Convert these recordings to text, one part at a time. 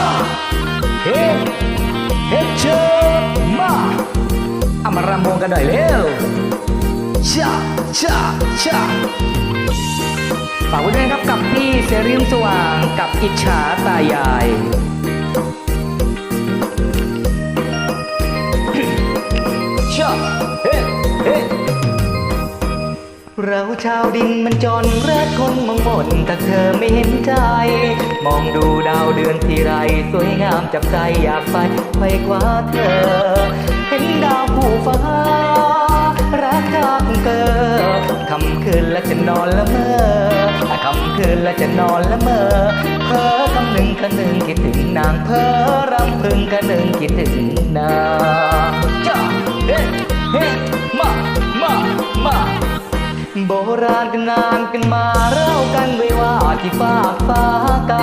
าเฮ้เฮ้เชอมาเอามารำวงกันหน่อยเร็วชาชาชาฝากไว้ด้วยนะครับกับพี่เซริมสว่างกับอิจฉาตายาย ชาเฮ้เฮ้เราชาวดินมันจนรักคนมองมนถ้าเธอไม่เห็นใจ มองดูดาวเดือนที่ไร สวยงามจับใจอยากไปไปกว่าเธอ เห็นดาวผู้ฟ้า รักจากเกอคำคืนและจะนอนละเมอคำคืนและจะนอนละเมอเพ้อคำหนึ่งคำหนึ่งคิดถึงนางเพ้อรำพึงคำหนึ่งคิดถึงนางจ้าเฮ้เฮ้มามามาโบราณกันนานกันมาเล่ากันไว้ว่า ที่ฟากฟ้าไกล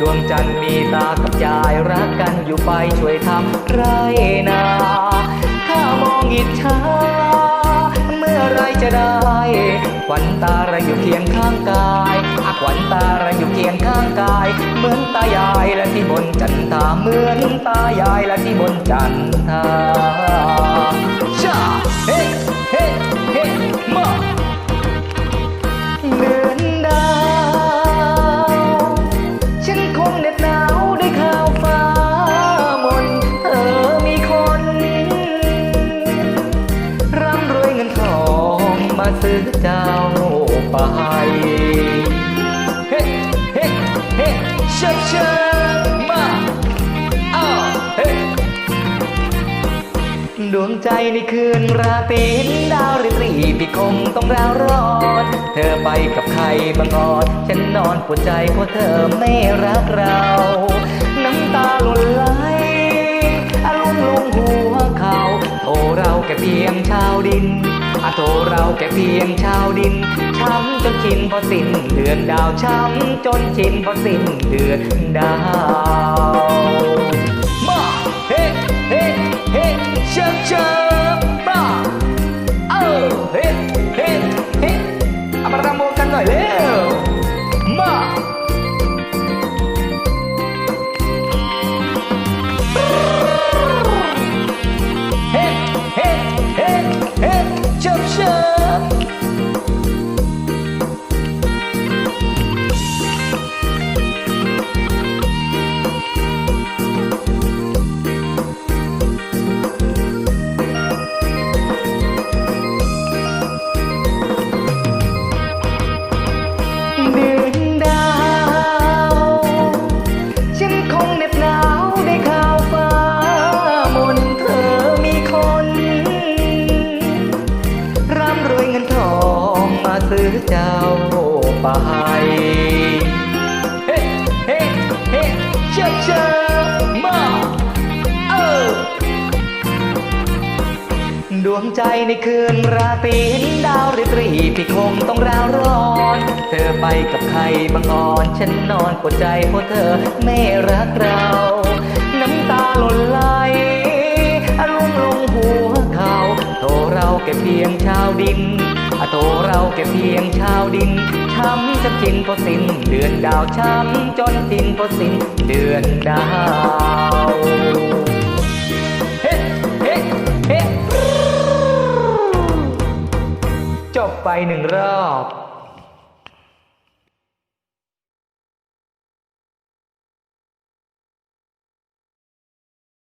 ดวงจันทร์มีตากับยายรักกันอยู่ไปช่วยทำไรนาถ้ามองอิจฉาเมื่อไรจะได้ขวัญตาเราอยู่เคียงข้างกายอาขวัญตาเราอยู่เคียงข้างกาย เหมือนตายายและที่บนจันทาเหมือนตายายและที่บนจันทาชาเฮ้ ซื้อเจ้าไปเฮ้เฮ้เฮ้เชิญเชิญมาอ้าวเฮ้ดวงใจในคืนราตรีดาวริบรีพี่คงต้องราวรอดเธอไปกับใครบางออดฉันนอนปวดใจเพราะเธอไม่รักเรา น้ำตาหล่นไหลอารมณ์ลงหัวเขาโทรเราแค่เพียงชาวดิน อาโทเราแค่เพียงชาวดิน ช้ำจนชินพอสิ้นเดือนดาวช้ำจนชินพอสิ้นเดือนดาวมาเฮ้เฮ้เฮ้เชิญเชิญมาเออเฮ้เฮ้เฮ้เอามารำวงกันหน่อยเลย เองมาซื้อเจ้าไปเฮ้เฮ้เฮ้เชิญเชิญมาเออดวงใจในคืนราตรีดาวริบรีพี่คงต้องราวร้อน เธอไปกับใครบางอ่อน ฉันนอนปวดใจเพราะเธอไม่รักเราน้ำตาหล่นไหลอารมณ์ลงหัวเขาโทรเราแค่เพียงชาวดิน เราแค่เพียงชาวดินช้ำจะกินพอสิ้นเดือนดาวช้ำจนสิ้นพอสิ้นเดือนดาวเฮเฮเฮจบไปหนึ่งรอบ